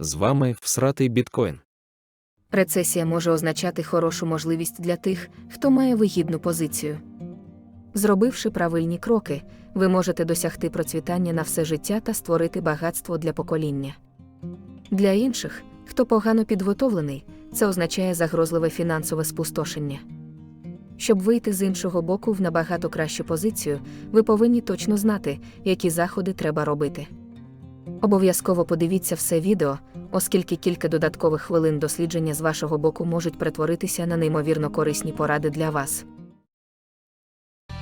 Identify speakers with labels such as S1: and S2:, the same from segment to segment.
S1: З вами всратий біткоін.
S2: Рецесія може означати хорошу можливість для тих, хто має вигідну позицію. Зробивши правильні кроки, ви можете досягти процвітання на все життя та створити багатство для покоління. Для інших, хто погано підготовлений, це означає загрозливе фінансове спустошення. Щоб вийти з іншого боку в набагато кращу позицію, ви повинні точно знати, які заходи треба робити. Обов'язково подивіться все відео, оскільки кілька додаткових хвилин дослідження з вашого боку можуть перетворитися на неймовірно корисні поради для вас.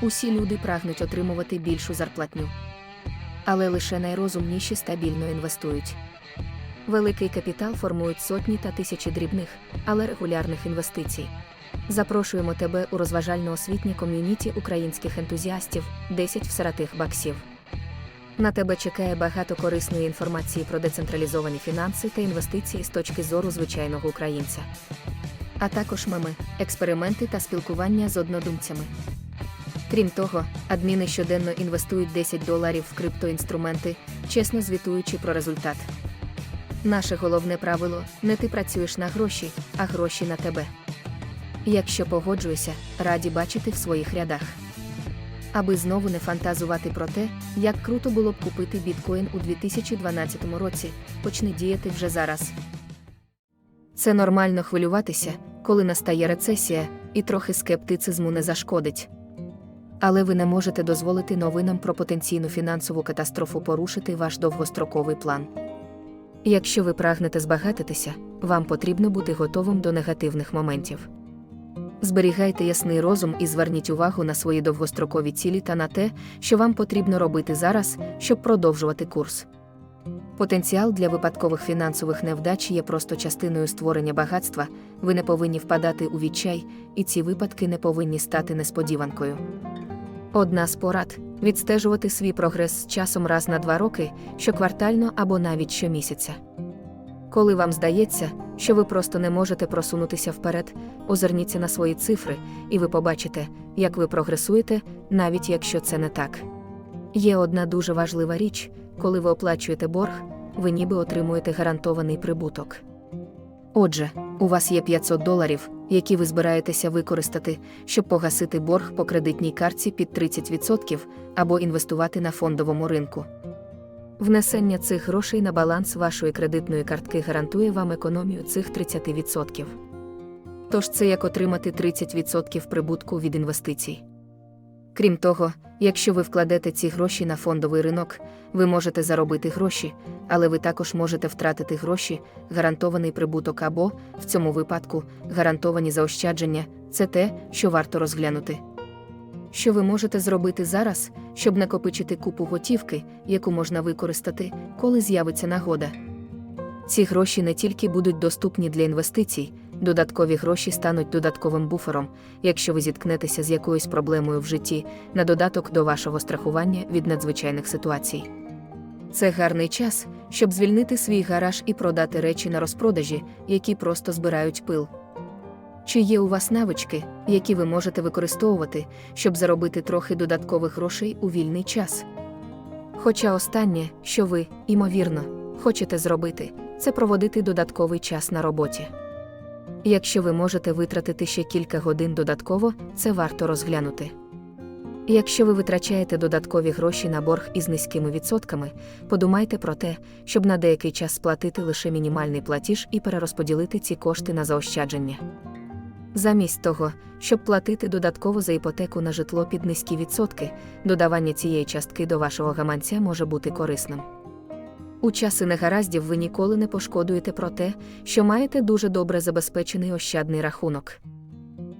S2: Усі люди прагнуть отримувати більшу зарплатню. Але лише найрозумніші стабільно інвестують. Великий капітал формують сотні та тисячі дрібних, але регулярних інвестицій. Запрошуємо тебе у розважально-освітнє ком'юніті українських ентузіастів 10 всратих баксів. На тебе чекає багато корисної інформації про децентралізовані фінанси та інвестиції з точки зору звичайного українця. А також меми, експерименти та спілкування з однодумцями. Крім того, адміни щоденно інвестують 10 доларів в криптоінструменти, чесно звітуючи про результат. Наше головне правило не ти працюєш на гроші, а гроші на тебе. Якщо погоджуєшся, раді бачити в своїх рядах. Аби знову не фантазувати про те, як круто було б купити біткоін у 2012 році, почни діяти вже зараз. Це нормально хвилюватися, коли настає рецесія, і трохи скептицизму не зашкодить. Але ви не можете дозволити новинам про потенційну фінансову катастрофу порушити ваш довгостроковий план. Якщо ви прагнете збагатитися, вам потрібно бути готовим до негативних моментів. Зберігайте ясний розум і зверніть увагу на свої довгострокові цілі та на те, що вам потрібно робити зараз, щоб продовжувати курс. Потенціал для випадкових фінансових невдач є просто частиною створення багатства, ви не повинні впадати у відчай, і ці випадки не повинні стати несподіванкою. Одна з порад відстежувати свій прогрес з часом раз на два роки, щоквартально або навіть щомісяця. Коли вам здається, що ви просто не можете просунутися вперед, озирніться на свої цифри, і ви побачите, як ви прогресуєте, навіть якщо це не так. Є одна дуже важлива річ, коли ви оплачуєте борг, ви ніби отримуєте гарантований прибуток. Отже, у вас є 500 доларів, які ви збираєтеся використати, щоб погасити борг по кредитній картці під 30% або інвестувати на фондовому ринку. Внесення цих грошей на баланс вашої кредитної картки гарантує вам економію цих 30%. Тож це як отримати 30% прибутку від інвестицій. Крім того, якщо ви вкладете ці гроші на фондовий ринок, ви можете заробити гроші, але ви також можете втратити гроші, гарантований прибуток або, в цьому випадку, гарантовані заощадження це те, що варто розглянути. Що ви можете зробити зараз, щоб накопичити купу готівки, яку можна використати, коли з'явиться нагода? Ці гроші не тільки будуть доступні для інвестицій, додаткові гроші стануть додатковим буфером, якщо ви зіткнетеся з якоюсь проблемою в житті, на додаток до вашого страхування від надзвичайних ситуацій. Це гарний час, щоб звільнити свій гараж і продати речі на розпродажі, які просто збирають пил. Чи є у вас навички, які ви можете використовувати, щоб заробити трохи додаткових грошей у вільний час? Хоча останнє, що ви, ймовірно, хочете зробити, це проводити додатковий час на роботі. Якщо ви можете витратити ще кілька годин додатково, це варто розглянути. Якщо ви витрачаєте додаткові гроші на борг із низькими відсотками, подумайте про те, щоб на деякий час сплатити лише мінімальний платіж і перерозподілити ці кошти на заощадження. Замість того, щоб платити додатково за іпотеку на житло під низькі відсотки, додавання цієї частки до вашого гаманця може бути корисним. У часи негараздів ви ніколи не пошкодуєте про те, що маєте дуже добре забезпечений ощадний рахунок.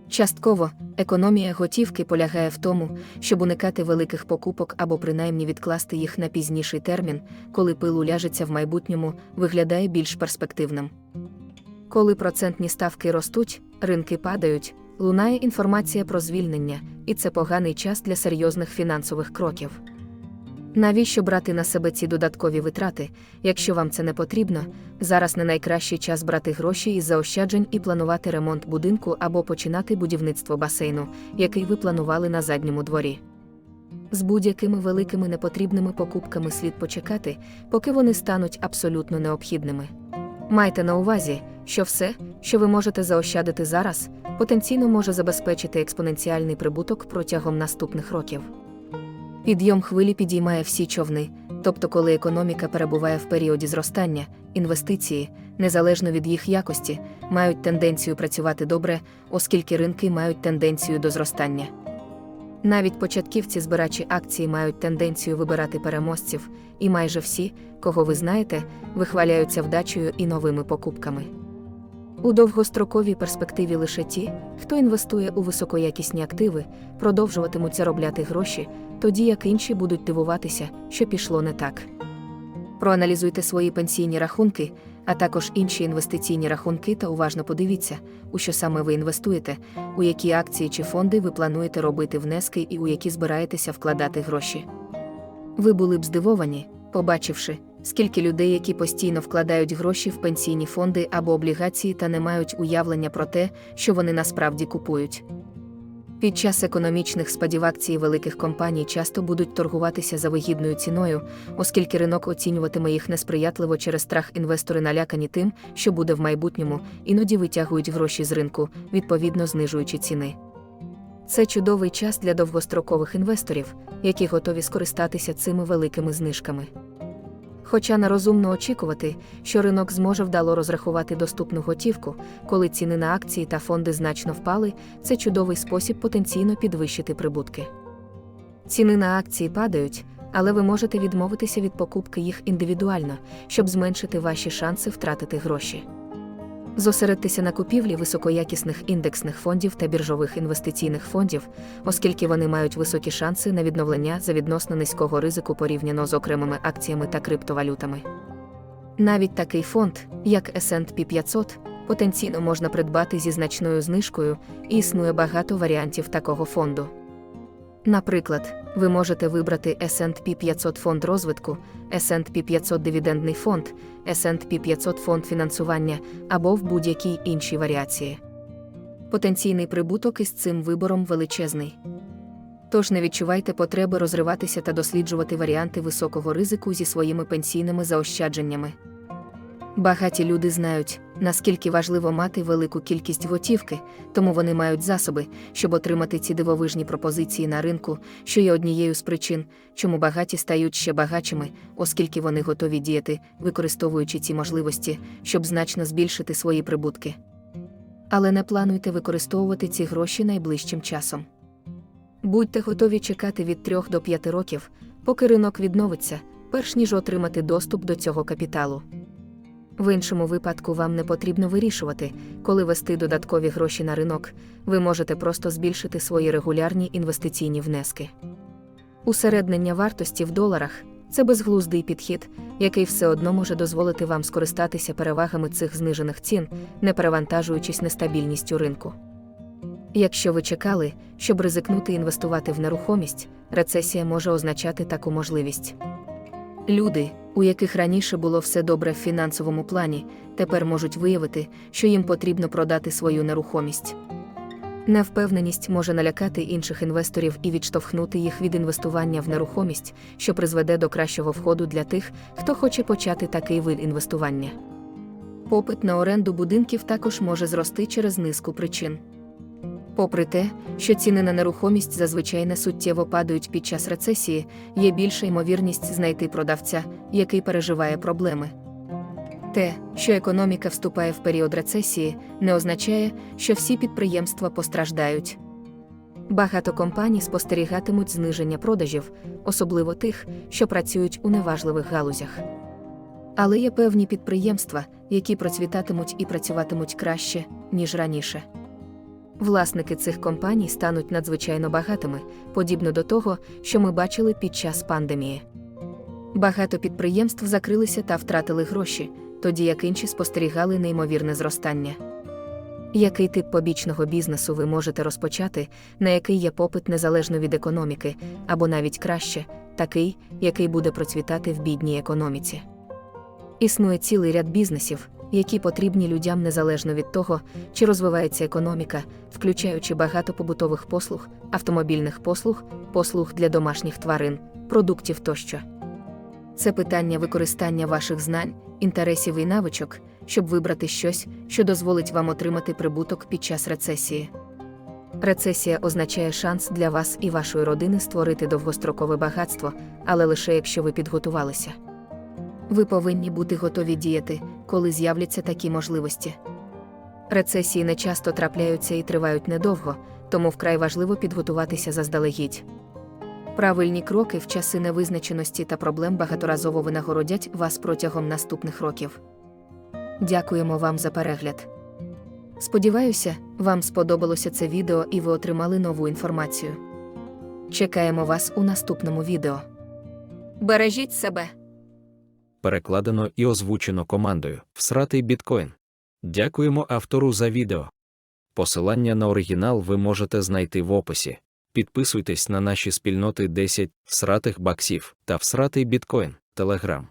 S2: Частково економія готівки полягає в тому, щоб уникати великих покупок або принаймні відкласти їх на пізніший термін, коли пил уляжеться в майбутньому, виглядає більш перспективним. Коли процентні ставки ростуть, ринки падають, лунає інформація про звільнення, і це поганий час для серйозних фінансових кроків. Навіщо брати на себе ці додаткові витрати, якщо вам це не потрібно, зараз не найкращий час брати гроші із заощаджень і планувати ремонт будинку або починати будівництво басейну, який ви планували на задньому дворі. З будь-якими великими непотрібними покупками слід почекати, поки вони стануть абсолютно необхідними. Майте на увазі, що все, що ви можете заощадити зараз, потенційно може забезпечити експоненціальний прибуток протягом наступних років. Підйом хвилі підіймає всі човни, тобто, коли економіка перебуває в періоді зростання, інвестиції, незалежно від їх якості, мають тенденцію працювати добре, оскільки ринки мають тенденцію до зростання. Навіть початківці збирачі акцій мають тенденцію вибирати переможців, і майже всі, кого ви знаєте, вихваляються вдачею і новими покупками. У довгостроковій перспективі лише ті, хто інвестує у високоякісні активи, продовжуватимуть заробляти гроші, тоді як інші будуть дивуватися, що пішло не так. Проаналізуйте свої пенсійні рахунки, а також інші інвестиційні рахунки та уважно подивіться, у що саме ви інвестуєте, у які акції чи фонди ви плануєте робити внески і у які збираєтеся вкладати гроші. Ви були б здивовані, побачивши, скільки людей, які постійно вкладають гроші в пенсійні фонди або облігації та не мають уявлення про те, що вони насправді купують. Під час економічних спадів акції великих компаній часто будуть торгуватися за вигідною ціною, оскільки ринок оцінюватиме їх несприятливо через страх інвестори налякані тим, що буде в майбутньому, іноді витягують гроші з ринку, відповідно знижуючи ціни. Це чудовий час для довгострокових інвесторів, які готові скористатися цими великими знижками. Хоча нерозумно очікувати, що ринок зможе вдало розрахувати доступну готівку, коли ціни на акції та фонди значно впали, це чудовий спосіб потенційно підвищити прибутки. Ціни на акції падають, але ви можете відмовитися від покупки їх індивідуально, щоб зменшити ваші шанси втратити гроші. Зосередьтеся на купівлі високоякісних індексних фондів та біржових інвестиційних фондів, оскільки вони мають високі шанси на відновлення за відносно низького ризику порівняно з окремими акціями та криптовалютами. Навіть такий фонд, як S&P 500, потенційно можна придбати зі значною знижкою, і існує багато варіантів такого фонду. Наприклад, ви можете вибрати S&P 500 фонд розвитку, S&P 500 дивідендний фонд, S&P 500 фонд фінансування або в будь-якій іншій варіації. Потенційний прибуток із цим вибором величезний. Тож не відчувайте потреби розриватися та досліджувати варіанти високого ризику зі своїми пенсійними заощадженнями. Багаті люди знають, наскільки важливо мати велику кількість готівки, тому вони мають засоби, щоб отримати ці дивовижні пропозиції на ринку, що є однією з причин, чому багаті стають ще багатшими, оскільки вони готові діяти, використовуючи ці можливості, щоб значно збільшити свої прибутки. Але не плануйте використовувати ці гроші найближчим часом. Будьте готові чекати від 3 до 5 років, поки ринок відновиться, перш ніж отримати доступ до цього капіталу. В іншому випадку вам не потрібно вирішувати, коли вести додаткові гроші на ринок, ви можете просто збільшити свої регулярні інвестиційні внески. Усереднення вартості в доларах це безглуздий підхід, який все одно може дозволити вам скористатися перевагами цих знижених цін, не перевантажуючись нестабільністю ринку. Якщо ви чекали, щоб ризикнути інвестувати в нерухомість, рецесія може означати таку можливість. Люди, у яких раніше було все добре в фінансовому плані, тепер можуть виявити, що їм потрібно продати свою нерухомість. Невпевненість може налякати інших інвесторів і відштовхнути їх від інвестування в нерухомість, що призведе до кращого входу для тих, хто хоче почати такий вид інвестування. Попит на оренду будинків також може зрости через низку причин. Попри те, що ціни на нерухомість зазвичай не суттєво падають під час рецесії, є більша ймовірність знайти продавця, який переживає проблеми. Те, що економіка вступає в період рецесії, не означає, що всі підприємства постраждають. Багато компаній спостерігатимуть зниження продажів, особливо тих, що працюють у неважливих галузях. Але є певні підприємства, які процвітатимуть і працюватимуть краще, ніж раніше. Власники цих компаній стануть надзвичайно багатими, подібно до того, що ми бачили під час пандемії. Багато підприємств закрилися та втратили гроші, тоді як інші спостерігали неймовірне зростання. Який тип побічного бізнесу ви можете розпочати, на який є попит незалежно від економіки, або навіть краще, такий, який буде процвітати в бідній економіці? Існує цілий ряд бізнесів, які потрібні людям незалежно від того, чи розвивається економіка, включаючи багато побутових послуг, автомобільних послуг, послуг для домашніх тварин, продуктів тощо. Це питання використання ваших знань, інтересів і навичок, щоб вибрати щось, що дозволить вам отримати прибуток під час рецесії. Рецесія означає шанс для вас і вашої родини створити довгострокове багатство, але лише якщо ви підготувалися. Ви повинні бути готові діяти, коли з'являться такі можливості. Рецесії не часто трапляються і тривають недовго, тому вкрай важливо підготуватися заздалегідь. Правильні кроки в часи невизначеності та проблем багаторазово винагородять вас протягом наступних років. Дякуємо вам за перегляд. Сподіваюся, вам сподобалося це відео і ви отримали нову інформацію. Чекаємо вас у наступному відео. Бережіть себе!
S1: Перекладено і озвучено командою Всратий біткоін. Дякуємо автору за відео. Посилання на оригінал ви можете знайти в описі. Підписуйтесь на наші спільноти 10 всратих баксів та всратий біткоін, Телеграм.